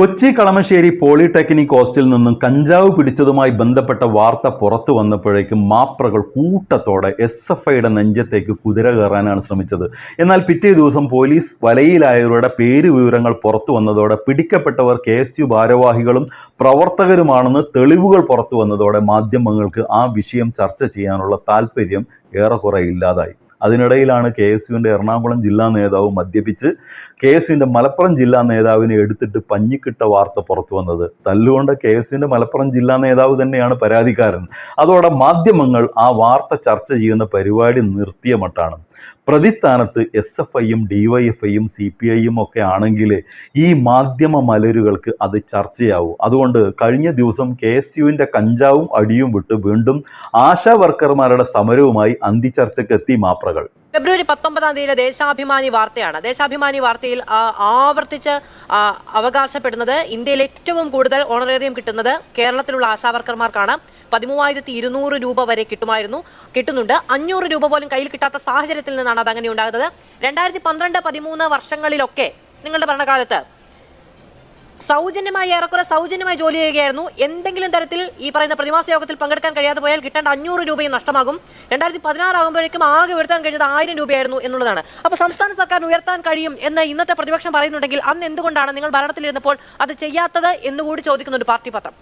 Kochi Kalamassery polytechnic ഹോസ്റ്റലിൽ നിന്നും കഞ്ചാവ് പിടിച്ചതുമായി ബന്ധപ്പെട്ട വാർത്ത പുറത്തു വന്നപ്പോഴേക്കും മാപ്രകൾ കൂട്ടത്തോടെ എസ് എഫ് ഐയുടെ നെഞ്ചത്തേക്ക് കുതിര കയറാനാണ് ശ്രമിച്ചത്. എന്നാൽ പിറ്റേ ദിവസം പോലീസ് വലയിലായവരുടെ പേര് വിവരങ്ങൾ പുറത്തു വന്നതോടെ പിടിക്കപ്പെട്ടവർ കെ എസ് യു ഭാരവാഹികളും പ്രവർത്തകരുമാണെന്ന് തെളിവുകൾ പുറത്തു വന്നതോടെ മാധ്യമങ്ങൾക്ക് ആ വിഷയം ചർച്ച ചെയ്യാനുള്ള താല്പര്യം ഏറെക്കുറെ ഇല്ലാതായി. അതിനിടയിലാണ് കെ എസ് യുവിന്റെ എറണാകുളം ജില്ലാ നേതാവ് മദ്യപിച്ച് കെ എസ് യുവിന്റെ മലപ്പുറം ജില്ലാ നേതാവിനെ എടുത്തിട്ട് പഞ്ഞിക്കിട്ട വാർത്ത പുറത്തു വന്നത്. തല്ലുകൊണ്ട് കെ എസ് യുവിന്റെ മലപ്പുറം ജില്ലാ നേതാവ് തന്നെയാണ് പരാതിക്കാരൻ. അതോടെ മാധ്യമങ്ങൾ ആ വാർത്ത ചർച്ച ചെയ്യുന്ന പരിപാടി നിർത്തിയ മട്ടാണ്. പ്രതിസ്ഥാനത്ത് എസ് എഫ് ഐയും ഡി വൈ എഫ് ഐയും സി പി ഐയും ഒക്കെ ആണെങ്കിൽ ഈ മാധ്യമ മലരുകൾക്ക് അത് ചർച്ചയാവും. അതുകൊണ്ട് കഴിഞ്ഞ ദിവസം കെ എസ് യുവിന്റെ കഞ്ചാവും അടിയും വിട്ട് വീണ്ടും ആശാ വർക്കർമാരുടെ സമരവുമായി അന്തിചർച്ചയ്ക്ക് എത്തി മാപ്രകൾ ഫെബ്രുവരി പത്തൊമ്പതാം തീയതി ദേശാഭിമാനി വാർത്തയാണ്. ദേശാഭിമാനി വാർത്തയിൽ ആവർത്തിച്ച് അവകാശപ്പെടുന്നത് ഇന്ത്യയിൽ ഏറ്റവും കൂടുതൽ ഓണറേറിയം കിട്ടുന്നത് കേരളത്തിലുള്ള ആശാവർക്കർമാർക്കാണ്. പതിമൂവായിരത്തി ഇരുന്നൂറ് രൂപ വരെ കിട്ടുമായിരുന്നു. കിട്ടുന്നുണ്ട്. അഞ്ഞൂറ് രൂപ പോലും കയ്യിൽ കിട്ടാത്ത സാഹചര്യത്തിൽ നിന്നാണ് അത് അങ്ങനെ ഉണ്ടാകുന്നത്. രണ്ടായിരത്തി പന്ത്രണ്ട് പതിമൂന്ന് വർഷങ്ങളിലൊക്കെ നിങ്ങളുടെ ഭരണകാലത്ത് സൗജന്യമായി ഏറെക്കുറെ സൗജന്യമായി ജോലി ചെയ്യുകയായിരുന്നു. എന്തെങ്കിലും തരത്തിൽ ഈ പറയുന്ന പ്രതിമാസ യോഗത്തിൽ പങ്കെടുക്കാൻ കഴിയാതെ പോയാൽ കിട്ടേണ്ട അഞ്ഞൂറ് രൂപയും നഷ്ടമാകും. രണ്ടായിരത്തി പതിനാറാകുമ്പോഴേക്കും ആകെ ഉയർത്താൻ കഴിഞ്ഞത് ആയിരം രൂപയായിരുന്നു എന്നുള്ളതാണ്. അപ്പോൾ സംസ്ഥാന സർക്കാർ ഉയർത്താൻ കഴിയും എന്ന് ഇന്നത്തെ പ്രതിപക്ഷം പറയുന്നുണ്ടെങ്കിൽ അന്ന് എന്തുകൊണ്ടാണ് നിങ്ങൾ ഭരണത്തിലിരുന്നപ്പോൾ അത് ചെയ്യാത്തത് എന്നുകൂടി ചോദിക്കുന്നുണ്ട് പാർട്ടി പത്രം.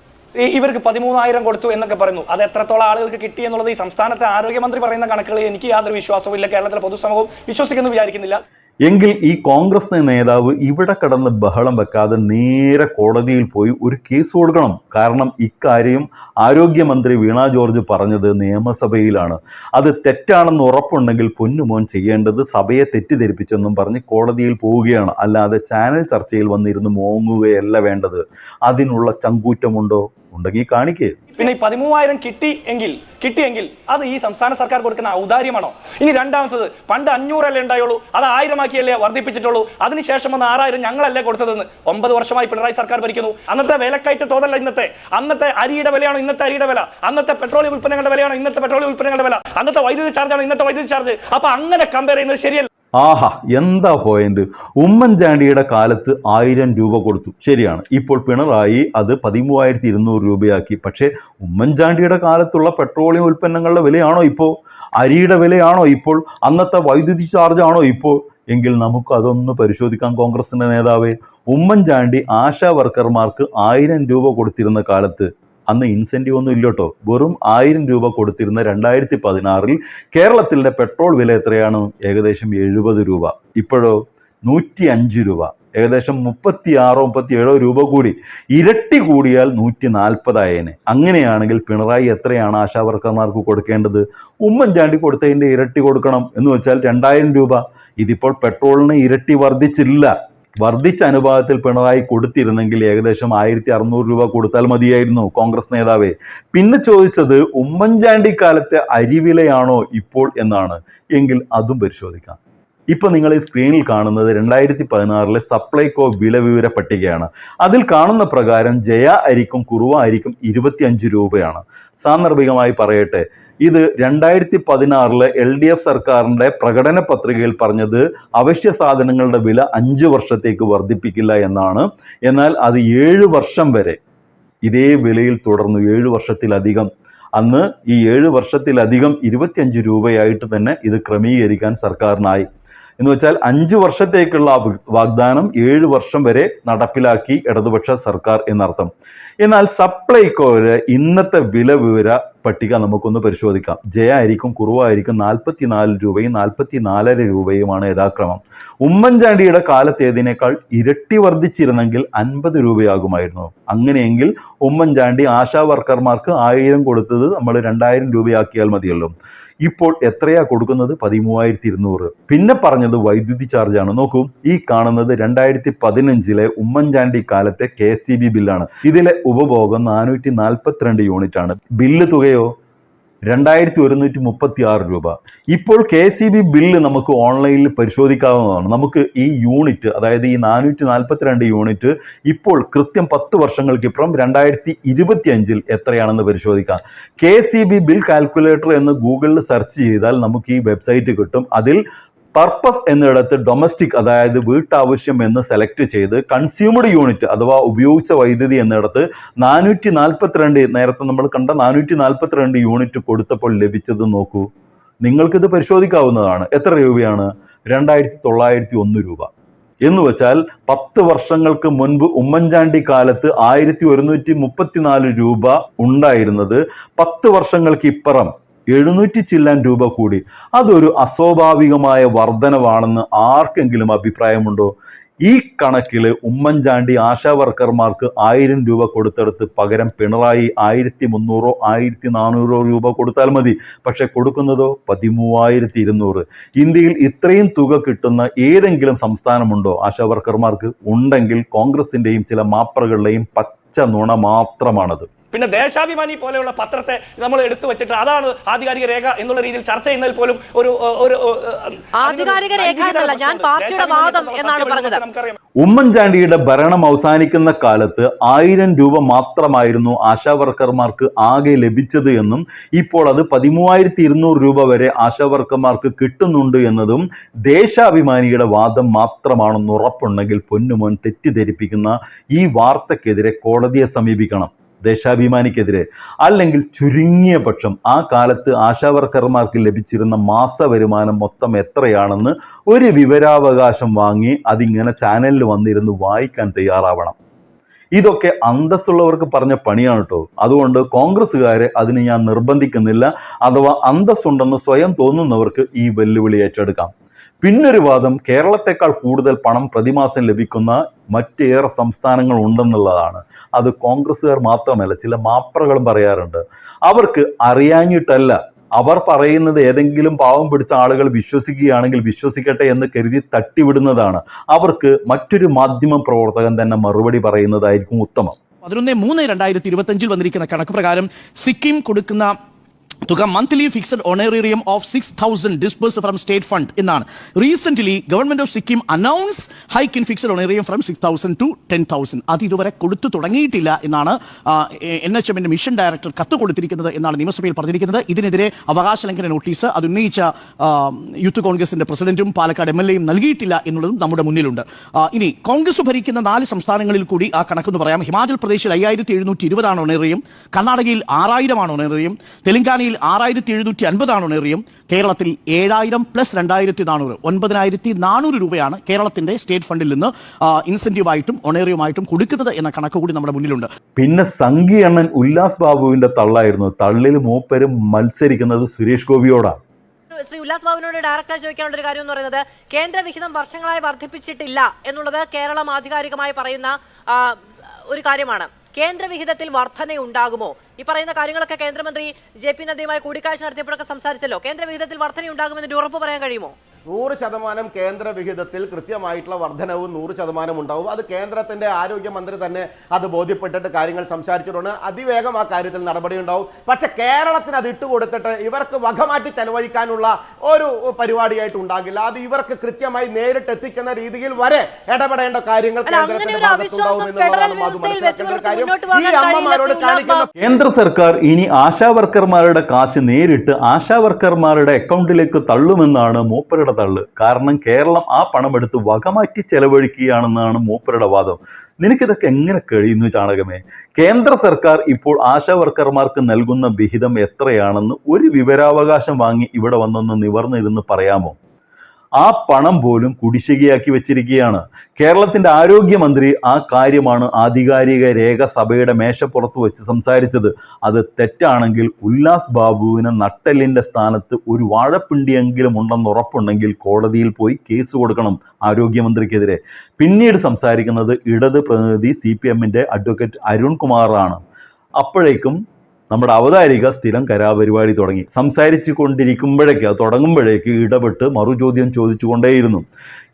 ഇവർക്ക് പതിമൂന്നായിരം കൊടുത്തു എന്നൊക്കെ പറയുന്നു. അത് എത്രത്തോളം ആളുകൾക്ക് കിട്ടി എന്നുള്ളത് ഈ സംസ്ഥാനത്തെ ആരോഗ്യമന്ത്രി പറയുന്ന കണക്കുകളിൽ എനിക്ക് യാതൊരു വിശ്വാസവും ഇല്ല കേരളത്തിലെ പൊതുസമൂഹം വിശ്വസിക്കുന്നു വിചാരിക്കുന്നില്ല. എങ്കിൽ ഈ കോൺഗ്രസ് നേതാവ് ഇവിടെ കടന്ന് ബഹളം വെക്കാതെ നേരെ കോടതിയിൽ പോയി ഒരു കേസ് കൊടുക്കണം. കാരണം ഇക്കാര്യം ആരോഗ്യമന്ത്രി വീണ ജോർജ് പറഞ്ഞത് നിയമസഭയിലാണ്. അത് തെറ്റാണെന്ന് ഉറപ്പുണ്ടെങ്കിൽ പൊന്നുമോൻ ചെയ്യേണ്ടത് സഭയെ തെറ്റിദ്ധരിപ്പിച്ചെന്നും പറഞ്ഞ് കോടതിയിൽ പോവുകയാണ്. അല്ലാതെ ചാനൽ ചർച്ചയിൽ വന്നിരുന്ന് മോങ്ങുകയല്ല വേണ്ടത്. അതിനുള്ള ചങ്കൂറ്റമുണ്ടോ? ഉണ്ടെങ്കിൽ കാണിക്കേ. പിന്നെ ഈ പതിമൂവായിരം കിട്ടി എങ്കിൽ കിട്ടിയെങ്കിൽ അത് ഈ സംസ്ഥാന സർക്കാർ കൊടുക്കുന്ന ഔദാര്യമാണോ? ഇനി രണ്ടാമത്തത് പണ്ട് അഞ്ഞൂറല്ലേ ഉണ്ടായുള്ളൂ അത് ആയിരമാക്കിയല്ലേ വർദ്ധിപ്പിച്ചിട്ടുള്ളൂ അതിനുശേഷം വന്ന് ആറായിരം ഞങ്ങളല്ലേ കൊടുത്തതെന്ന് ഒമ്പത് വർഷമായി പിണറായി സർക്കാർ ഭരിക്കുന്നു. അന്നത്തെ വിലക്കയറ്റ തോതല്ല ഇന്നത്തെ. അന്നത്തെ അരിയുടെ വിലയാണോ ഇന്നത്തെ അരിയുടെ വില? അന്നത്തെ പെട്രോളിയം ഉൽപ്പന്നങ്ങളുടെ വിലയാണോ ഇന്നത്തെ പെട്രോളിയം ഉൽപ്പന്നങ്ങളുടെ വില? അന്നത്തെ വൈദ്യുതി ചാർജാണോ ഇന്നത്തെ വൈദ്യുതി ചാർജ്? അപ്പൊ അങ്ങനെ കമ്പയർ ചെയ്യുന്നത് ശരിയല്ല. ആഹാ എന്താ പോയിന്റ് ഉമ്മൻചാണ്ടിയുടെ കാലത്ത് ആയിരം രൂപ കൊടുത്തു. ശരിയാണ്. ഇപ്പോൾ പിണറായി അത് പതിമൂവായിരത്തി ഇരുന്നൂറ് രൂപയാക്കി. പക്ഷേ ഉമ്മൻചാണ്ടിയുടെ കാലത്തുള്ള പെട്രോളിയം ഉൽപ്പന്നങ്ങളുടെ വിലയാണോ ഇപ്പോൾ അരിയുടെ വിലയാണോ ഇപ്പോൾ? അന്നത്തെ വൈദ്യുതി ചാർജാണോ ഇപ്പോൾ? എങ്കിൽ നമുക്ക് അതൊന്ന് പരിശോധിക്കാം കോൺഗ്രസിന്റെ നേതാവേ. ഉമ്മൻചാണ്ടി ആശാ വർക്കർമാർക്ക് ആയിരം രൂപ കൊടുത്തിരുന്ന കാലത്ത് അന്ന് ഇൻസെന്റീവ് ഒന്നും ഇല്ല കേട്ടോ വെറും ആയിരം രൂപ കൊടുത്തിരുന്ന രണ്ടായിരത്തി പതിനാറിൽ കേരളത്തിലെ പെട്രോൾ വില എത്രയാണ്? ഏകദേശം എഴുപത് രൂപ. ഇപ്പോഴോ നൂറ്റി അഞ്ച് രൂപ. ഏകദേശം മുപ്പത്തി ആറോ മുപ്പത്തി ഏഴോ രൂപ കൂടി. ഇരട്ടി കൂടിയാൽ നൂറ്റി നാൽപ്പതായേനെ അങ്ങനെയാണെങ്കിൽ പിണറായി എത്രയാണ് ആശാവർക്കർമാർക്ക് കൊടുക്കേണ്ടത്? ഉമ്മൻചാണ്ടി കൊടുത്തതിന്റെ ഇരട്ടി കൊടുക്കണം എന്ന് വെച്ചാൽ രണ്ടായിരം രൂപ. ഇതിപ്പോൾ പെട്രോളിന് ഇരട്ടി വർദ്ധിച്ചില്ല. വർദ്ധിച്ച അനുപാതത്തിൽ പിണറായി കൊടുത്തിരുന്നെങ്കിൽ ഏകദേശം ആയിരത്തി അറുന്നൂറ് രൂപ കൊടുത്താൽ മതിയായിരുന്നു കോൺഗ്രസ് നേതാവേ. പിന്നെ ചോദിച്ചത് ഉമ്മൻചാണ്ടി കാലത്തെ അരിവിലയാണോ ഇപ്പോൾ എന്നാണ്. എങ്കിൽ അതും പരിശോധിക്കാം. ഇപ്പൊ നിങ്ങൾ ഈ സ്ക്രീനിൽ കാണുന്നത് രണ്ടായിരത്തി പതിനാറിലെ സപ്ലൈകോ വില വിവര പട്ടികയാണ്. അതിൽ കാണുന്ന പ്രകാരം ജയ അരിക്കും കുറുവ അരിക്കും ഇരുപത്തിയഞ്ച് രൂപയാണ്. സാന്ദർഭികമായി പറയട്ടെ ഇത് രണ്ടായിരത്തി പതിനാറിലെ എൽ ഡി എഫ് സർക്കാരിന്റെ പ്രകടന പത്രികയിൽ പറഞ്ഞത് അവശ്യ സാധനങ്ങളുടെ വില അഞ്ച് വർഷത്തേക്ക് വർദ്ധിപ്പിക്കില്ല എന്നാണ്. എന്നാൽ അത് ഏഴ് വർഷം വരെ ഇതേ വിലയിൽ തുടർന്നു ഏഴ് വർഷത്തിലധികം. അന്ന് ഈ ഏഴ് വർഷത്തിലധികം ഇരുപത്തിയഞ്ച് രൂപയായിട്ട് തന്നെ ഇത് ക്രമീകരിക്കാൻ സർക്കാരിനായി. എന്ന് വെച്ചാൽ അഞ്ച് വർഷത്തേക്കുള്ള വാഗ്ദാനം ഏഴ് വർഷം വരെ നടപ്പിലാക്കി ഇടതുപക്ഷ സർക്കാർ എന്നർത്ഥം. എന്നാൽ സപ്ലൈകോയുടെ ഇന്നത്തെ വില വിവര പട്ടിക നമുക്കൊന്ന് പരിശോധിക്കാം. ജയ ആയിരിക്കും കുറവായിരിക്കും നാൽപ്പത്തി നാല് രൂപയും നാൽപ്പത്തി നാലര രൂപയുമാണ് യഥാക്രമം. ഉമ്മൻചാണ്ടിയുടെ കാലത്തേതിനേക്കാൾ ഇരട്ടി വർദ്ധിച്ചിരുന്നെങ്കിൽ അൻപത് രൂപയാകുമായിരുന്നു. അങ്ങനെയെങ്കിൽ ഉമ്മൻചാണ്ടി ആശാ വർക്കർമാർക്ക് ആയിരം കൊടുത്തത് നമ്മൾ രണ്ടായിരം രൂപയാക്കിയാൽ മതിയല്ലോ. ഇപ്പോൾ എത്രയാ കൊടുക്കുന്നത്? പതിമൂവായിരത്തി ഇരുന്നൂറ് പിന്നെ പറഞ്ഞത് വൈദ്യുതി ചാർജാണ്. നോക്കൂ ഈ കാണുന്നത് രണ്ടായിരത്തി പതിനഞ്ചിലെ ഉമ്മൻചാണ്ടി കാലത്തെ കെ സി ബി ബില്ലാണ്. ഇതിലെ ഉപഭോഗം നാനൂറ്റി നാൽപ്പത്തിരണ്ട് യൂണിറ്റ് ആണ് ബില്ല് തുകയോ? രണ്ടായിരത്തി ഒരുന്നൂറ്റി മുപ്പത്തി ആറ് രൂപ. ഇപ്പോൾ കെ സി ബി ബില്ല് നമുക്ക് ഓൺലൈനിൽ പരിശോധിക്കാവുന്നതാണ്. നമുക്ക് ഈ യൂണിറ്റ് അതായത് ഈ നാനൂറ്റി നാൽപ്പത്തിരണ്ട് യൂണിറ്റ് ഇപ്പോൾ കൃത്യം പത്ത് വർഷങ്ങൾക്കിപ്പുറം രണ്ടായിരത്തി ഇരുപത്തി അഞ്ചിൽ എത്രയാണെന്ന് പരിശോധിക്കാം. K C B bill calculator എന്ന് ഗൂഗിളിൽ സെർച്ച് ചെയ്താൽ നമുക്ക് ഈ വെബ്സൈറ്റ് കിട്ടും. അതിൽ പർപ്പസ് എന്നിടത്ത് ഡൊമസ്റ്റിക് അതായത് വീട്ടാവശ്യം എന്ന് സെലക്ട് ചെയ്ത് കൺസ്യൂമഡ് യൂണിറ്റ് അഥവാ ഉപയോഗിച്ച വൈദ്യുതി എന്നിടത്ത് നാനൂറ്റി നാൽപ്പത്തിരണ്ട് നേരത്തെ നമ്മൾ കണ്ട നാനൂറ്റി നാൽപ്പത്തിരണ്ട് യൂണിറ്റ് കൊടുത്തപ്പോൾ ലഭിച്ചത് നോക്കൂ. നിങ്ങൾക്കിത് പരിശോധിക്കാവുന്നതാണ്. എത്ര രൂപയാണ്? രണ്ടായിരത്തി തൊള്ളായിരത്തി ഒന്ന് രൂപ. എന്ന് വെച്ചാൽ പത്ത് വർഷങ്ങൾക്ക് മുൻപ് ഉമ്മൻചാണ്ടി കാലത്ത് ആയിരത്തി ഒരുന്നൂറ്റി മുപ്പത്തിനാല് രൂപ ഉണ്ടായിരുന്നത് പത്ത് വർഷങ്ങൾക്ക് ഇപ്പുറം. എഴുന്നൂറ്റി ചില്ലാൻ രൂപ കൂടി. അതൊരു അസ്വാഭാവികമായ വർധനവാണെന്ന് ആർക്കെങ്കിലും അഭിപ്രായമുണ്ടോ? ഈ കണക്കിൽ ഉമ്മൻചാണ്ടി ആശാ വർക്കർമാർക്ക് ആയിരം രൂപ കൊടുത്തെടുത്ത് പകരം പിണറായി ആയിരത്തി മുന്നൂറോ ആയിരത്തി നാനൂറോ രൂപ കൊടുത്താൽ മതി. പക്ഷെ കൊടുക്കുന്നതോ? പതിമൂവായിരത്തി ഇരുന്നൂറ് ഇന്ത്യയിൽ ഇത്രയും തുക കിട്ടുന്ന ഏതെങ്കിലും സംസ്ഥാനമുണ്ടോ ആശാ വർക്കർമാർക്ക്? ഉണ്ടെങ്കിൽ കോൺഗ്രസിന്റെയും ചില മാപ്രകളുടെയും പച്ച നുണ മാത്രമാണത്. പിന്നെ ദേശാഭിമാനി പോലെയുള്ള പത്രത്തെ നമ്മൾ എടുത്തു വെച്ചിട്ട് അതാണ് ആധികാരിക രേഖ എന്നുള്ള രീതിയിൽ ചർച്ച ചെയ്യുന്നതിൽ പോലും ഒരു ഒരു ആധികാരിക രേഖ എന്നല്ല, ഞാൻ പാർട്ടിയുടെ വാദം എന്നാണ് പറഞ്ഞത്. ഉമ്മൻചാണ്ടിയുടെ ഭരണം അവസാനിക്കുന്ന കാലത്ത് ആയിരം രൂപ മാത്രമായിരുന്നു ആശാ വർക്കർമാർക്ക് ആകെ ലഭിച്ചത് എന്നും ഇപ്പോൾ അത് പതിമൂവായിരത്തി ഇരുന്നൂറ് രൂപ വരെ ആശാ വർക്കർമാർക്ക് കിട്ടുന്നുണ്ട് എന്നതും ദേശാഭിമാനിയുടെ വാദം മാത്രമാണെന്ന് ഉറപ്പുണ്ടെങ്കിൽ പൊന്നുമോൻ തെറ്റിദ്ധരിപ്പിക്കുന്ന ഈ വാർത്തക്കെതിരെ കോടതിയെ സമീപിക്കണം. ദേശാഭിമാനിക്കെതിരെ. അല്ലെങ്കിൽ ചുരുങ്ങിയ പക്ഷം ആ കാലത്ത് ആശാവർക്കർമാർക്ക് ലഭിച്ചിരുന്ന മാസ വരുമാനം മൊത്തം എത്രയാണെന്ന് ഒരു വിവരാവകാശം വാങ്ങി അതിങ്ങനെ ചാനലിൽ വന്നിരുന്ന് വായിക്കാൻ തയ്യാറാവണം. ഇതൊക്കെ അന്തസ്സുള്ളവർക്ക് പറഞ്ഞ പണിയാണ് കേട്ടോ അതുകൊണ്ട് കോൺഗ്രസ്സുകാരെ അതിന് ഞാൻ നിർബന്ധിക്കുന്നില്ല. അഥവാ അന്തസ്സുണ്ടെന്ന് സ്വയം തോന്നുന്നവർക്ക് ഈ വെല്ലുവിളി ഏറ്റെടുക്കാം. പിന്നൊരു വാദം കേരളത്തെക്കാൾ കൂടുതൽ പണം പ്രതിമാസം ലഭിക്കുന്ന മറ്റേറെ സംസ്ഥാനങ്ങൾ ഉണ്ടെന്നുള്ളതാണ്. അത് കോൺഗ്രസ്സുകാർ മാത്രമല്ല ചില മാപ്രകളും പറയാറുണ്ട്. അവർക്ക് അറിയാഞ്ഞിട്ടല്ല അവർ പറയുന്നത് ഏതെങ്കിലും പാവം പിടിച്ച ആളുകൾ വിശ്വസിക്കുകയാണെങ്കിൽ വിശ്വസിക്കട്ടെ എന്ന് കരുതി തട്ടിവിടുന്നതാണ്. അവർക്ക് മറ്റൊരു മാധ്യമ പ്രവർത്തകൻ തന്നെ മറുപടി പറയുന്നതായിരിക്കും ഉത്തമം. പതിനൊന്ന് മൂന്ന് രണ്ടായിരത്തി ഇരുപത്തി അഞ്ചിൽ വന്നിരിക്കുന്ന കണക്ക് പ്രകാരം സിക്കിം കൊടുക്കുന്ന തുക monthly fixed honorarium of six thousand disburse from state fund എന്നാണ്. Recent government of Sikkim announce hike in fixed honorarium from six thousand to ten thousand അത് ഇതുവരെ കൊടുത്തു തുടങ്ങിയിട്ടില്ല എന്നാണ് എൻ എച്ച് എമ്മിന്റെ മിഷൻ ഡയറക്ടർ കത്ത് കൊടുത്തിരിക്കുന്നത് എന്നാണ് നിയമസഭയിൽ പറഞ്ഞിരിക്കുന്നത്. ഇതിനെതിരെ അവകാശ ലംഘന നോട്ടീസ് അത് ഉന്നയിച്ച യൂത്ത് കോൺഗ്രസിന്റെ പ്രസിഡന്റും പാലക്കാട് എം എൽ എയും നൽകിയിട്ടില്ല എന്നുള്ളതും നമ്മുടെ മുന്നിലുണ്ട്. ഇനി കോൺഗ്രസ് ഭരിക്കുന്ന നാല് സംസ്ഥാനങ്ങളിൽ കൂടി ആ കണക്കെന്ന് പറയാം. ഹിമാചൽ പ്രദേശിൽ അയ്യായിരത്തി എഴുന്നൂറ്റി ഇരുപതാണ് ഓണേറിയം കർണാടകയിൽ ആറായിരമാണ് ഓണേറിയം തെലങ്കാനയിൽ ആറായിരത്തി എഴുന്നൂറ്റി അൻപതാണ് ഓണേറിയം കേരളത്തിൽ ഏഴായിരം പ്ലസ് രണ്ടായിരത്തി നാനൂറ് ഒൻപതിനായിരത്തി നാനൂറ് രൂപയാണ് കേരളത്തിന്റെ സ്റ്റേറ്റ് ഫണ്ടിൽ നിന്ന് ഇൻസെന്റീവായിട്ടും ഒണേറിയുമായിട്ടും കൊടുക്കുന്നത് എന്ന കണക്ക് കൂടി നമ്മുടെ മുന്നിലുണ്ട്. പിന്നെ സംഘിയണ്ണൻ ഉല്ലാസ് ബാബുവിന്റെ തള്ളായിരുന്നു. തള്ളിൽ മൂപ്പരും മത്സരിക്കുന്നത് സുരേഷ് ഗോപിയോടാണ് ശ്രീ ഉല്ലാസ് ബാബുവിനോട് ഡയറക്ടർ ചോദിക്കാനുള്ള ഒരു കാര്യം എന്ന് പറയുന്നത് കേന്ദ്ര വിഹിതം വർഷങ്ങളായി വർദ്ധിപ്പിച്ചിട്ടില്ല എന്നുള്ളത് കേരളം ആധികാരികമായി പറയുന്ന ഒരു കാര്യമാണ്. കേന്ദ്ര വിഹിതത്തിൽ വർധനയുണ്ടാകുമോ ഈ പറയുന്ന കാര്യങ്ങളൊക്കെ കേന്ദ്രമന്ത്രി ജെ പി നദ്ദയുമായി കൂടിക്കാഴ്ച നടത്തിയപ്പോഴൊക്കെ സംസാരിച്ചല്ലോ. കേന്ദ്ര വിഹിതത്തിൽ വർധനയുണ്ടാകുമെന്ന് ഉറപ്പ് പറയാൻ കഴിയുമോ? നൂറ് ശതമാനം കേന്ദ്ര വിഹിതത്തിൽ കൃത്യമായിട്ടുള്ള വർധനവും നൂറ് ശതമാനം ഉണ്ടാവും. അത് കേന്ദ്രത്തിന്റെ ആരോഗ്യമന്ത്രി തന്നെ അത് ബോധ്യപ്പെട്ടിട്ട് കാര്യങ്ങൾ സംസാരിച്ചിട്ടുണ്ട്. അതിവേഗം ആ കാര്യത്തിൽ നടപടി ഉണ്ടാവും. പക്ഷെ കേരളത്തിന് അത് ഇട്ടുകൊടുത്തിട്ട് ഇവർക്ക് വകമാറ്റി ചെലവഴിക്കാനുള്ള ഒരു പരിപാടിയായിട്ട് ഉണ്ടാകില്ല. അത് ഇവർക്ക് കൃത്യമായി നേരിട്ട് എത്തിക്കുന്ന രീതിയിൽ വരെ ഇടപെടേണ്ട കാര്യങ്ങൾ കേന്ദ്രത്തിന്റെ ഭാഗത്തുണ്ടാവും എന്നുള്ളതാണ് അത് മനസ്സിലാക്കേണ്ട ഒരു കാര്യം ഈ അമ്മമാരോട് കാണിക്കുന്ന ഉല്ലാസ് കേന്ദ്ര സർക്കാർ ഇനി ആശാ വർക്കർമാരുടെ കാശ് നേരിട്ട് ആശാ വർക്കർമാരുടെ അക്കൗണ്ടിലേക്ക് തള്ളുമെന്നാണ് മൂപ്പരുടെ തള്ള്. കാരണം കേരളം ആ പണം എടുത്ത് വകമാറ്റി ചെലവഴിക്കുകയാണെന്നാണ് മൂപ്പരുടെ വാദം. നിനക്കിതൊക്കെ എങ്ങനെ കഴിയുന്നു ചാണകമേ? കേന്ദ്ര സർക്കാർ ഇപ്പോൾ ആശാ വർക്കർമാർക്ക് നൽകുന്ന വിഹിതം എത്രയാണെന്ന് ഒരു വിവരാവകാശം വാങ്ങി ഇവിടെ വന്നൊന്ന് നിവർന്നിരുന്ന് പറയാമോ? ആ പണം പോലും കുടിശ്ശികയാക്കി വെച്ചിരിക്കുകയാണ്. കേരളത്തിന്റെ ആരോഗ്യമന്ത്രി ആ കാര്യമാണ് ആധികാരിക രേഖ സഭയുടെ മേശപ്പുറത്ത് വെച്ച് സംസാരിച്ചത്. അത് തെറ്റാണെങ്കിൽ ഉല്ലാസ് ബാബുവിന് നട്ടലിന്റെ സ്ഥാനത്ത് ഒരു വാഴപ്പിണ്ടിയെങ്കിലും ഉണ്ടെന്ന് ഉറപ്പുണ്ടെങ്കിൽ കോടതിയിൽ പോയി കേസ് കൊടുക്കണം ആരോഗ്യമന്ത്രിക്കെതിരെ. പിന്നീട് സംസാരിക്കുന്നത് ഇടത് പ്രതിനിധി സി പി എമ്മിന്റെ അഡ്വക്കേറ്റ് അരുൺ കുമാറാണ് അപ്പോഴേക്കും നമ്മുടെ അവതാരിക സ്ഥിരം കലാപരിപാടി തുടങ്ങി. സംസാരിച്ചു കൊണ്ടിരിക്കുമ്പോഴേക്ക് അത് തുടങ്ങുമ്പോഴേക്ക് ഇടപെട്ട് മറുചോദ്യം ചോദിച്ചുകൊണ്ടേയിരുന്നു.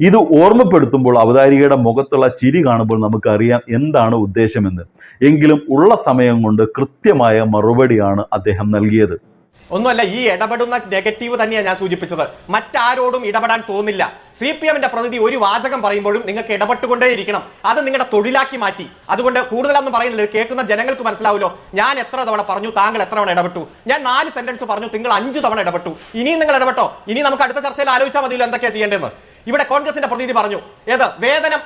ഇത് ഓർമ്മപ്പെടുത്തുമ്പോൾ അവതാരികയുടെ മുഖത്തുള്ള ചിരി കാണുമ്പോൾ നമുക്കറിയാം എന്താണ് ഉദ്ദേശമെന്ന്. എങ്കിലും ഉള്ള സമയം കൊണ്ട് കൃത്യമായ മറുപടിയാണ് അദ്ദേഹം നൽകിയത്. ഒന്നുമല്ല ഈ ഇടപെടുന്ന നെഗറ്റീവ് തന്നെയാണ് ഞാൻ സൂചിപ്പിച്ചത്. മറ്റാരോടും ഇടപെടാൻ തോന്നില്ല. സി പി എമ്മിന്റെ പ്രതിനിധി ഒരു വാചകം പറയുമ്പോഴും നിങ്ങൾക്ക് ഇടപെട്ടുകൊണ്ടേയിരിക്കണം. അത് നിങ്ങളുടെ തൊഴിലാക്കി മാറ്റി. അതുകൊണ്ട് കൂടുതലൊന്നും പറയുന്നില്ല. കേൾക്കുന്ന ജനങ്ങൾക്ക് മനസ്സിലാവുമല്ലോ. ഞാൻ എത്ര തവണ പറഞ്ഞു താങ്കൾ എത്ര തവണ ഇടപെട്ടു? ഞാൻ നാല് സെന്റൻസ് പറഞ്ഞു നിങ്ങൾ അഞ്ചു തവണ ഇടപെട്ടു. ഇനിയും നിങ്ങൾ ഇടപെട്ടോ? ഇനി നമുക്ക് അടുത്ത ചർച്ചയിൽ ആലോചിച്ചാൽ മതിയല്ലോ എന്തൊക്കെയാണ് ചെയ്യേണ്ടതെന്ന്. ഇവിടെ കോൺഗ്രസിന്റെ പ്രതിനിധി പറഞ്ഞു ഏത്? വേതനം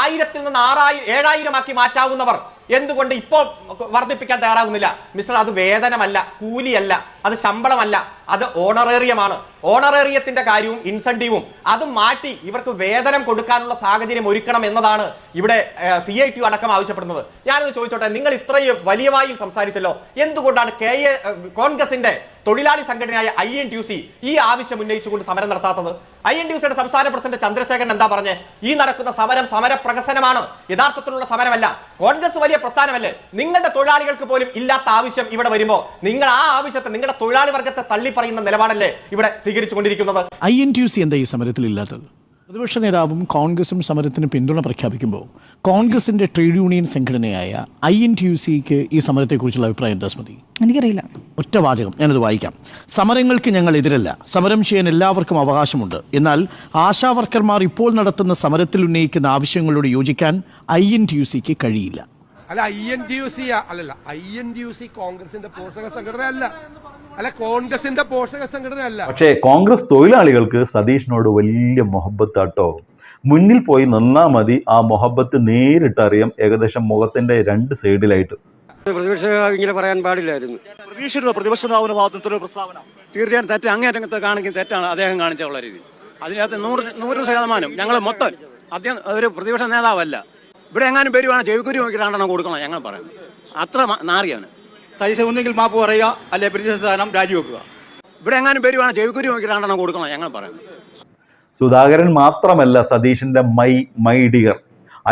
ആയിരത്തിൽ നിന്ന് ആറായിരം ഏഴായിരം ആക്കി മാറ്റാവുന്നവർ. എന്തുകൊണ്ട് ഇപ്പോൾ വർദ്ധിപ്പിക്കാൻ തയ്യാറാകുന്നില്ല മിസ്റ്റർ അത് വേതനമല്ല കൂലിയല്ല. അത് ശമ്പളമല്ല അത് ഓണറേറിയമാണ്. ഓണറേറിയത്തിന്റെ കാര്യവും ഇൻസെന്റീവും അത് മാറ്റി ഇവർക്ക് വേതനം കൊടുക്കാനുള്ള സാഹചര്യം ഒരുക്കണം എന്നതാണ് ഇവിടെ സി ഐ ടി അടക്കം ആവശ്യപ്പെടുന്നത്. ഞാനൊന്ന് ചോദിച്ചോട്ടെ നിങ്ങൾ ഇത്രയും വലിയ വായിൽ സംസാരിച്ചല്ലോ എന്തുകൊണ്ടാണ് കെ എ കോൺഗ്രസിന്റെ തൊഴിലാളി സംഘടനയായ ഐ എൻ ടി സി ഈ ആവശ്യം ഉന്നയിച്ചുകൊണ്ട് സമരം നടത്താത്തത്? ഐ എൻ ടി സിയുടെ സംസ്ഥാന പ്രസിഡന്റ് ചന്ദ്രശേഖരൻ എന്താ പറഞ്ഞേ? ഈ നടക്കുന്ന സമരം സമര പ്രകസനമാണ് യഥാർത്ഥത്തിലുള്ള സമരമല്ല. കോൺഗ്രസ് വലിയ പ്രസ്ഥാനമല്ലേ? നിങ്ങളുടെ തൊഴിലാളികൾക്ക് പോലും ഇല്ലാത്ത ആവശ്യം ഇവിടെ വരുമ്പോൾ നിങ്ങൾ ആ ആവശ്യത്തെ നിങ്ങളുടെ തൊഴിലാളി വർഗത്തെ തള്ളി പറയുന്ന നിലപാടല്ലേ ഇവിടെ സ്വീകരിച്ചുകൊണ്ടിരിക്കുന്നത്? ഐ എൻ ടി സി എന്താ ഈ സമരത്തിൽ ഇല്ലാത്തത്? പ്രതിപക്ഷ നേതാവും കോൺഗ്രസും സമരത്തിന് പിന്തുണ പ്രഖ്യാപിക്കുമ്പോൾ കോൺഗ്രസിന്റെ ട്രേഡ് യൂണിയൻ സംഘടനയായ ഐ എൻ ടി യു സിക്ക് ഈ സമരത്തെക്കുറിച്ചുള്ള അഭിപ്രായം എന്താ സ്മൃതി? എനിക്കറിയില്ല. ഒറ്റ വാചകം ഞാനത് വായിക്കാം. സമരങ്ങൾക്ക് ഞങ്ങൾ എതിരല്ല. സമരം ചെയ്യാൻ എല്ലാവർക്കും അവകാശമുണ്ട്. എന്നാൽ ആശാവർക്കർമാർ ഇപ്പോൾ നടത്തുന്ന സമരത്തിൽ ഉന്നയിക്കുന്ന ആവശ്യങ്ങളോട് യോജിക്കാൻ ഐ എൻ ടി യു സിക്ക് കഴിയില്ല. അല്ല I N T U C അല്ലല്ല I N T U C കോൺഗ്രസിന്റെ പോഷക സംഘടന അല്ല. അല്ല കോൺഗ്രസിന്റെ പോഷക സംഘടന അല്ല. പക്ഷേ കോൺഗ്രസ് തൊഴിലാളികൾക്ക് സതീഷിനോട് വലിയ മൊഹബത്താട്ടോ. മുന്നിൽ പോയി നിന്നാ മതി ആ മൊഹബത്ത് നേരിട്ടറിയാം ഏകദേശം മുഖത്തിന്റെ രണ്ട് സൈഡിലായിട്ട്. പ്രതിപക്ഷ ഇങ്ങനെ പറയാൻ പാടില്ലായിരുന്നു. പ്രതീക്ഷിച്ചിരുന്നു? പ്രതിപക്ഷ നേതാവിന്റെ ഭാഗത്തുനിന്നൊരു പ്രസ്താവന? തീർച്ചയായും തെറ്റ് അങ്ങേറ്റത്തെ കാണിക്കുന്ന തെറ്റാണ് അദ്ദേഹം കാണിച്ചുള്ള രീതി. അതിനകത്ത് നൂറ് നൂറ് ശതമാനം ഞങ്ങൾ മൊത്തം അദ്ദേഹം ഒരു പ്രതിപക്ഷ നേതാവല്ല. ഇവിടെ എങ്ങാനും വരുവാണ് ചെവിക്കുരി നോക്കി രണ്ടെണ്ണം കൊടുക്കണം ഞങ്ങൾ പറയുന്നത് അത്ര നാറിയാണ്. സതീശ ഒന്നെങ്കിൽ മാപ്പ് പറയുക അല്ലെ പ്രതിസ്ഥാനം സ്ഥാനം രാജിവെക്കുക. ഇവിടെ എങ്ങാനും വരുവാണ് ചെവിക്കുരി നോക്കി രണ്ടെണ്ണം കൊടുക്കണം ഞങ്ങൾ പറയുന്നത് സുധാകരൻ മാത്രമല്ല സതീഷിന്റെ my my dear.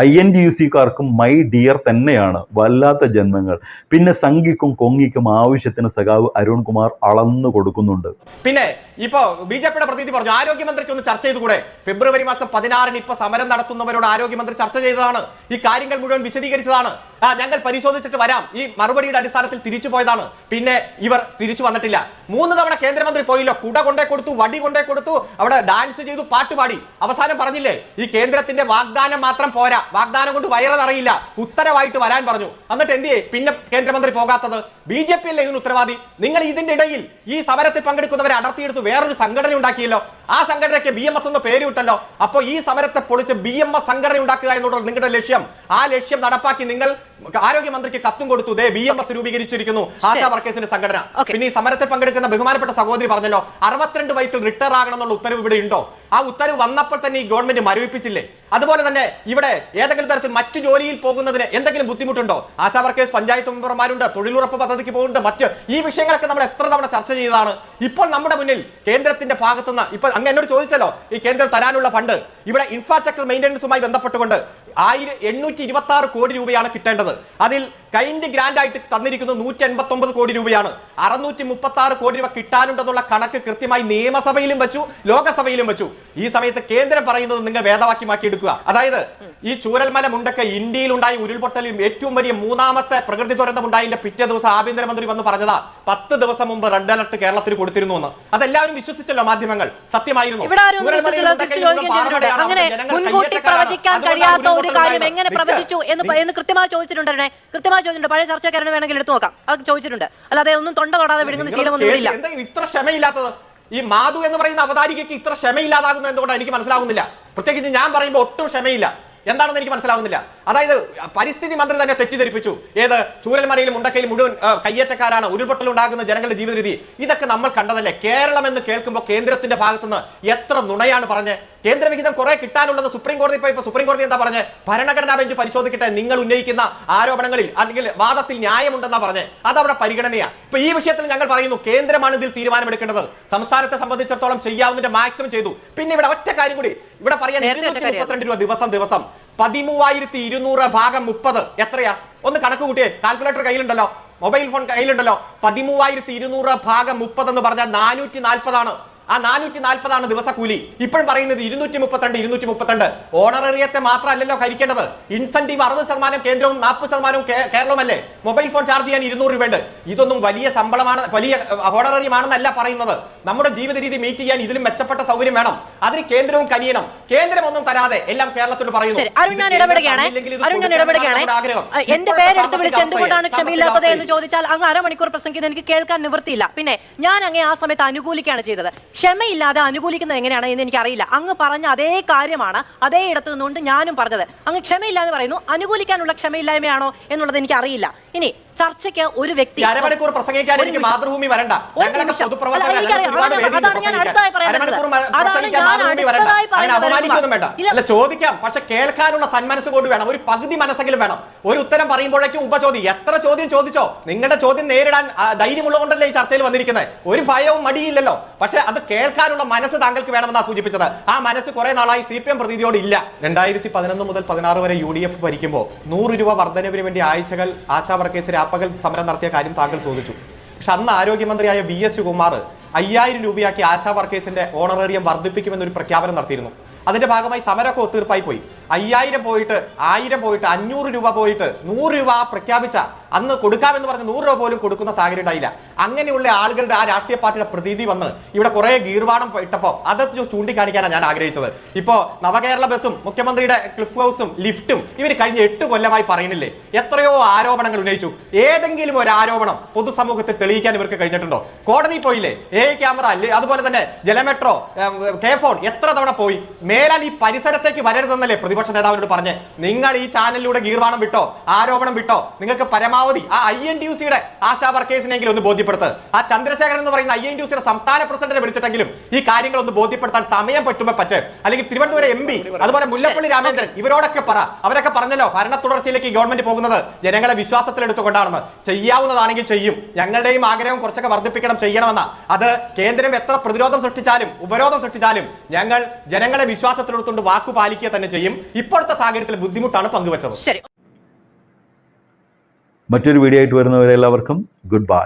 I N D U സിക്കാർക്കും my dear തന്നെയാണ് വല്ലാത്ത ജന്മങ്ങൾ. പിന്നെ സംഘിക്കും കൊങ്ങിക്കും ആവശ്യത്തിന് സഖാവ് അരുൺകുമാർ അളന്നു കൊടുക്കുന്നുണ്ട്. പിന്നെ ഇപ്പോ ബി ജെ പിയുടെ പ്രതിനിധി പറഞ്ഞു ആരോഗ്യമന്ത്രിക്ക് ഒന്ന് ചർച്ച ചെയ്തുകൂടെ ഫെബ്രുവരി മാസം പതിനാറിന് ഇപ്പൊ സമരം നടത്തുന്നവരോട് ആരോഗ്യമന്ത്രി ചർച്ച ചെയ്തതാണ്. ഈ കാര്യങ്ങൾ മുഴുവൻ വിശദീകരിച്ചതാണ്. ആ ഞങ്ങൾ പരിശോധിച്ചിട്ട് വരാം. ഈ മറുപടിയുടെ അടിസ്ഥാനത്തിൽ തിരിച്ചു പോയതാണ്. പിന്നെ ഇവർ തിരിച്ചു വന്നിട്ടില്ല. മൂന്ന് തവണ കേന്ദ്രമന്ത്രി പോയില്ലോ. കുട കൊണ്ടേ കൊടുത്തു വടി കൊണ്ടേ കൊടുത്തു അവിടെ ഡാൻസ് ചെയ്തു പാട്ടുപാടി. അവസാനം പറഞ്ഞില്ലേ ഈ കേന്ദ്രത്തിന്റെ വാഗ്ദാനം മാത്രം പോരാ. വാഗ്ദാനം കൊണ്ട് വയറതറിയില്ല ഉത്തരവായിട്ട് വരാൻ പറഞ്ഞു. എന്നിട്ട് എന്തിയെ പിന്നെ കേന്ദ്രമന്ത്രി പോകാത്തത്? ബി ജെ പി അല്ലേ ഇതിന് ഉത്തരവാദി? നിങ്ങൾ ഇതിന്റെ ഇടയിൽ ഈ സമരത്തിൽ പങ്കെടുക്കുന്നവരെ അടർത്തിയെടുത്ത് വേറൊരു സംഘടന ഉണ്ടാക്കിയല്ലോ. ആ സംഘടനയ്ക്ക് ബി എം എസ് എന്ന് പേര് വിട്ടല്ലോ അപ്പോൾ ഈ സമരത്തെ പൊളിച്ച് ബി എം എസ് സംഘടന ഉണ്ടാക്കുക എന്നുള്ള നിങ്ങളുടെ ലക്ഷ്യം. ആ ലക്ഷ്യം നടപ്പാക്കി നിങ്ങൾ ആരോഗ്യമന്ത്രിക്ക് കത്തും കൊടുത്തു. ദേ ബി എം എസ് രൂപീകരിച്ചിരിക്കുന്നു. ആശാ വർക്കേഴ്സിന്റെ സംഘടന. പിന്നെ ഈ സമരത്തിൽ പങ്കെടുക്കുന്ന ബഹുമാനപ്പെട്ട സഹോദരി പറഞ്ഞല്ലോ അറുപത്തിരണ്ട് വയസ്സിൽ റിട്ടയർ ആകണം എന്നുള്ള ഉത്തരവ് ഇവിടെ ഉണ്ടോ? ആ ഉത്തരവ് വന്നപ്പോൾ തന്നെ ഈ ഗവൺമെന്റ് മരവിപ്പിച്ചില്ലേ? അതുപോലെ തന്നെ ഇവിടെ ഏതെങ്കിലും തരത്തിൽ മറ്റു ജോലിയിൽ പോകുന്നതിന് എന്തെങ്കിലും ബുദ്ധിമുട്ടുണ്ടോ? ആശാ വർക്കേഴ്സ് പഞ്ചായത്ത് മെമ്പർമാരുണ്ട് തൊഴിലുറപ്പ് പദ്ധതിക്ക് പോകുന്നുണ്ട് മറ്റ് ഈ വിഷയങ്ങളൊക്കെ നമ്മൾ എത്ര തവണ ചർച്ച ചെയ്തതാണ്. ഇപ്പോൾ നമ്മുടെ മുന്നിൽ കേന്ദ്രത്തിന്റെ ഭാഗത്തുനിന്ന് ഇപ്പൊ അങ്ങ് എന്നോട് ചോദിച്ചല്ലോ ഈ കേന്ദ്രം തരാനുള്ള ഫണ്ട്. ഇവിടെ ഇൻഫ്രാസ്ട്രക്ചർ മെയിന്റനൻസുമായി ബന്ധപ്പെട്ടുകൊണ്ട് ആയിരം എണ്ണൂറ്റി ഇരുപത്തി ആറ് കോടി രൂപയാണ് കിട്ടേണ്ടത്. അതിൽ കൈൻഡ് ഗ്രാൻഡ് ആയിട്ട് തന്നിരിക്കുന്നത് നൂറ്റി എൺപത്തി ഒമ്പത് കോടി രൂപയാണ്. അറുന്നൂറ്റി മുപ്പത്തി ആറ് കോടി രൂപ കിട്ടാനുണ്ടെന്നുള്ള കണക്ക് കൃത്യമായി നിയമസഭയിലും വെച്ചു ലോകസഭയിലും വെച്ചു. ഈ സമയത്ത് കേന്ദ്രം പറയുന്നത് നിങ്ങൾ വേദവാക്യമാക്കി എടുക്കുക. അതായത് ഈ ചൂരൽമല മുണ്ടൊക്കെ ഇന്ത്യയിൽ ഉണ്ടായി ഉരുൾപൊട്ടലിൽ ഏറ്റവും വലിയ മൂന്നാമത്തെ പ്രകൃതി ദുരന്തം ഉണ്ടായതിന്റെ പിറ്റേ ദിവസം ആഭ്യന്തരമന്ത്രി വന്ന് പറഞ്ഞതാ പത്ത് ദിവസം മുമ്പ് റെഡ് അലർട്ട് കേരളത്തിൽ കൊടുത്തിരുന്നു എന്ന് അതെല്ലാവരും വിശ്വസിച്ചല്ലോ മാധ്യമങ്ങൾ. സത്യമായിരുന്നു. ഒരു കാര്യം എങ്ങനെ. പ്രവചിച്ചു എന്ന് എന്ന് കൃത്യമായി ചോദിച്ചിട്ടുണ്ടേ കൃത്യമായി ചോദിച്ചിട്ടുണ്ട്. പഴയ ചർച്ചക്കാരന് വേണമെങ്കിൽ എടുത്തു നോക്കാം. അത് ചോദിച്ചിട്ടുണ്ട്. അല്ലാതെ ഒന്നും തൊണ്ട തൊടാതെ വിടുന്ന ശീലമൊന്നും ഇല്ല. ഇത്ര ക്ഷമയില്ലാത്തത്? ഈ മാധു എന്ന് പറയുന്ന അവതാരികയ്ക്ക് ഇത്ര ക്ഷമയില്ലാതാകുന്നത് എന്തുകൊണ്ടാണ്? എനിക്ക് മനസ്സിലാകുന്നില്ല പ്രത്യേകിച്ച് ഞാൻ പറയുമ്പോൾ ഒട്ടും ക്ഷമയില്ല. എന്താണെന്ന് എനിക്ക് മനസ്സിലാകുന്നില്ല അതായത് പരിസ്ഥിതി മന്ത്രി തന്നെ തെറ്റിദ്ധരിപ്പിച്ചു. ഏത് ചൂരൽമലയിലും മുണ്ടക്കയിലും മുഴുവൻ കയ്യേറ്റക്കാരാണ് ഉരുൾപൊട്ടൽ ഉണ്ടാകുന്ന ജനങ്ങളുടെ ജീവിത രീതി ഇതൊക്കെ നമ്മൾ കണ്ടതല്ലേ? കേരളം എന്ന് കേൾക്കുമ്പോൾ കേന്ദ്രത്തിന്റെ ഭാഗത്തുനിന്ന് എത്ര നുണയാണ് പറഞ്ഞ് കേന്ദ്രവിഹിതം കുറെ കിട്ടാനുള്ളത് സുപ്രീം കോടതി പോയി സുപ്രീം കോടതി എന്താ പറഞ്ഞ്? ഭരണഘടനാ ബെഞ്ച് പരിശോധിക്കട്ടെ നിങ്ങൾ ഉന്നയിക്കുന്ന ആരോപണങ്ങളിൽ അല്ലെങ്കിൽ വാദത്തിൽ ന്യായമുണ്ടെന്നാ പറഞ്ഞ്. അതവിടെ പരിഗണനയാ. ഇപ്പൊ ഈ വിഷയത്തിൽ ഞങ്ങൾ പറയുന്നു കേന്ദ്രമാണ് ഇതിൽ തീരുമാനമെടുക്കേണ്ടത്. സംസ്ഥാനത്തെ സംബന്ധിച്ചിടത്തോളം ചെയ്യാവുന്നതിന്റെ മാക്സിമം ചെയ്തു. പിന്നെ ഇവിടെ ഒറ്റ കാര്യം കൂടി. ഇവിടെ പറയാൻ ഇരുന്നൂറ്റി മുപ്പത്തിരണ്ട് രൂപ ദിവസം ദിവസം. പതിമൂവായിരത്തി ഇരുന്നൂറ് ഭാഗം മുപ്പത്. എത്രയാ? ഒന്ന് കണക്ക് കൂട്ടിയേ. കാൽക്കുലേറ്റർ കയ്യിലുണ്ടല്ലോ. മൊബൈൽ ഫോൺ കയ്യിലുണ്ടല്ലോ. പതിമൂവായിരത്തി ഇരുന്നൂറ് ഭാഗം മുപ്പത് എന്ന് പറഞ്ഞാൽ നാനൂറ്റി നാൽപ്പതാണ് ആ നാനൂറ്റി നാൽപ്പതാണ് ദിവസക്കൂലി. ഇപ്പോഴും പറയുന്നത് ഇരുന്നൂറ്റി മുപ്പത്തിരണ്ട് ഇരുന്നൂറ്റി മുപ്പത്തിരണ്ട് ഓണറേറിയത്തെ മാത്രമല്ലല്ലോ ഹരിക്കേണ്ടത്. ഇൻസെന്റീവ് അറുപത് ശതമാനം കേന്ദ്രവും നാൽപ്പത് ശതമാനവും കേരളവും അല്ലേ മൊബൈൽ ഫോൺ ചാർജ് ചെയ്യാൻ ഇരുന്നൂറ് രൂപയുണ്ട്. ഇതൊന്നും വലിയ ശമ്പളമാണ് വലിയ ഓണറേറിയമാണെന്നല്ല പറയുന്നത്. നമ്മുടെ ജീവിത രീതി മീറ്റ് ചെയ്യാൻ ഇതിലും മെച്ചപ്പെട്ട സൗകര്യം വേണം. അതിന് കേന്ദ്രവും കനിയണം. കേന്ദ്രം ഒന്നും തരാതെ എല്ലാം കേരളത്തോട് പറയുന്നു. അരുൺ ഇത് ഞാൻ ഇടപെടുകയാണ്. അരുൺ ഞാൻ കൊടുക്കണം ഇടപെടുകയാണ്. എന്നാണ് നമ്മുടെ ആഗ്രഹം. അഹ് എന്റെ പേരെടുത്ത് വിളിച്ച് എന്തുകൊണ്ടാണ് ക്ഷമയില്ലാത്തത് എന്ന് ചോദിച്ചാൽ അങ്ങ് അരമണിക്കൂർ പ്രസംഗിക്കുന്നത് എനിക്ക് കേൾക്കാൻ നിവൃത്തിയില്ല. പിന്നെ ഞാൻ അങ്ങേ ആ സമയത്ത് അനുകൂലിക്കുകയാണ് ചെയ്തത്. ക്ഷമയില്ലാതെ അനുകൂലിക്കുന്നത് എങ്ങനെയാണ് എന്ന് എനിക്കറിയില്ല. അങ്ങ് പറഞ്ഞ അതേ കാര്യമാണ് അതേ ഇടത്ത് നിന്നുകൊണ്ട് ഞാനും പറഞ്ഞത്. അങ്ങ് ക്ഷമയില്ല എന്ന് പറയുന്നു. അനുകൂലിക്കാനുള്ള ക്ഷമയില്ലായ്മയാണോ എന്നുള്ളത് എനിക്കറിയില്ല. ഇനി ചർച്ചയ്ക്ക് ഒരു വ്യക്തി അരമണിക്കൂർ പ്രസംഗിക്കാൻ എനിക്ക് മാതൃഭൂമി വരണ്ട. അല്ല, ചോദിക്കാം. പക്ഷെ കേൾക്കാനുള്ള സന്മനസ് കൊണ്ട് വേണം. ഒരു പകുതി മനസ്സെങ്കിലും വേണം. ഒരു ഉത്തരം പറയുമ്പോഴേക്കും ഉപചോദ്യം. എത്ര ചോദ്യം ചോദിച്ചോ? നിങ്ങളുടെ ചോദ്യം നേരിടാൻ ധൈര്യമുള്ള ധൈര്യമുള്ളതുകൊണ്ടല്ലേ ഈ ചർച്ചയിൽ വന്നിരിക്കുന്നത്. ഒരു ഭയവും മടിയില്ലല്ലോ. പക്ഷെ അത് കേൾക്കാനുള്ള മനസ്സ് താങ്കൾക്ക് വേണമെന്നാ സൂചിപ്പിച്ചത്. ആ മനസ്സ് കുറെ നാളായി സി പി എം പ്രതിനിധിയോട് ഇല്ല. രണ്ടായിരത്തി പതിനൊന്ന് മുതൽ പതിനാറ് വരെ യു ഡി എഫ് ഭരിക്കുമ്പോൾ നൂറ് രൂപ വർധനവിന് വേണ്ടി ആഴ്ചകൾ ആശാ വർക്കേഴ്സ് രാപ്പകൽ സമരം നടത്തിയ കാര്യം താങ്കൾ ചോദിച്ചു. പക്ഷെ അന്ന് ആരോഗ്യമന്ത്രിയായ വി എസ് കുമാർ അയ്യായിരം രൂപയാക്കി ആശാ വർക്കേഴ്സിന്റെ ഓണറേറിയം വർദ്ധിപ്പിക്കുമെന്നൊരു പ്രഖ്യാപനം നടത്തിയിരുന്നു. അതിന്റെ ഭാഗമായി സമരമൊക്കെ ഒത്തീർപ്പായി പോയി. അയ്യായിരം പോയിട്ട് ആയിരം പോയിട്ട് അഞ്ഞൂറ് രൂപ പോയിട്ട് നൂറ് രൂപ പ്രഖ്യാപിച്ച അന്ന് കൊടുക്കാമെന്ന് പറഞ്ഞ് നൂറ് രൂപ പോലും കൊടുക്കുന്ന സാഹചര്യം ഉണ്ടായില്ല. അങ്ങനെയുള്ള ആളുകളുടെ ആ രാഷ്ട്രീയ പാർട്ടിയുടെ പ്രതീതി വന്ന് ഇവിടെ കുറെ ഗീർവാണം ഇട്ടപ്പോൾ അത് ചൂണ്ടിക്കാണിക്കാനാണ് ഞാൻ ആഗ്രഹിച്ചത്. ഇപ്പോ നവകേരള ബസ്സും മുഖ്യമന്ത്രിയുടെ ക്ലിഫ് ഹൗസും ലിഫ്റ്റും ഇവർ കഴിഞ്ഞ എട്ട് കൊല്ലമായി പറയുന്നില്ലേ? എത്രയോ ആരോപണങ്ങൾ ഉന്നയിച്ചു. ഏതെങ്കിലും ഒരു ആരോപണം പൊതുസമൂഹത്തിൽ തെളിയിക്കാൻ ഇവർക്ക് കഴിഞ്ഞിട്ടുണ്ടോ? കോടതി പോയില്ലേ? എ ക്യാമറ അതുപോലെ തന്നെ ജലമെട്രോ കെ ഫോൺ എത്ര തവണ പോയി? മേലാൽ ഈ പരിസരത്തേക്ക് വരരുതെന്നല്ലേ പ്രതിപക്ഷ നേതാവിനോട് പറഞ്ഞ്. നിങ്ങൾ ഈ ചാനലിലൂടെ ഗീർവാണം വിട്ടോ ആരോപണം വിട്ടോ നിങ്ങൾക്ക് പരമാവധി ആ ഐ എൻ ടി യു സിയുടെ ആശാ വർക്കേഴ്സിനെങ്കിലും ഒന്ന് ബോധ്യപ്പെടുത്ത്. ആ ചന്ദ്രശേഖരൻ എന്ന് പറയുന്ന ഐ എൻ ടി യു സിയുടെ സംസ്ഥാന പ്രസിഡന്റിനെ വിളിച്ചിട്ടെങ്കിലും ഈ കാര്യങ്ങൾ ഒന്ന് ബോധ്യപ്പെടുത്താൻ സമയം പറ്റുമ്പോൾ പറ്റ്. അല്ലെങ്കിൽ തിരുവനന്തപുരം എം പി അതുപോലെ മുല്ലപ്പള്ളി രാമേന്ദ്രൻ ഇവരോടൊക്കെ പറ. അവരൊക്കെ പറഞ്ഞല്ലോ ഭരണ തുടർച്ചയിലേക്ക് ഗവൺമെന്റ് പോകുന്നത് ജനങ്ങളെ വിശ്വാസത്തിലെടുത്തുകൊണ്ടാണെന്ന് ചെയ്യാവുന്നതാണെങ്കിൽ ചെയ്യും. ഞങ്ങളുടെയും ആഗ്രഹം കുറച്ചൊക്കെ വർദ്ധിപ്പിക്കണം ചെയ്യണമെന്ന. അത് കേന്ദ്രം എത്ര പ്രതിരോധം സൃഷ്ടിച്ചാലും ഉപരോധം സൃഷ്ടിച്ചാലും ഞങ്ങൾ ജനങ്ങളെ വിശ്വാസത്തിലെടുത്തുകൊണ്ട് വാക്കു പാലിക്കുക തന്നെ ചെയ്യും. ഇപ്പോഴത്തെ സാഹചര്യത്തിൽ ബുദ്ധിമുട്ടാണ് പങ്കുവച്ചത്. ശരി. മറ്റൊരു വീഡിയോ ആയിട്ട് വരുന്നവരെല്ലാവർക്കും ഗുഡ് ബൈ.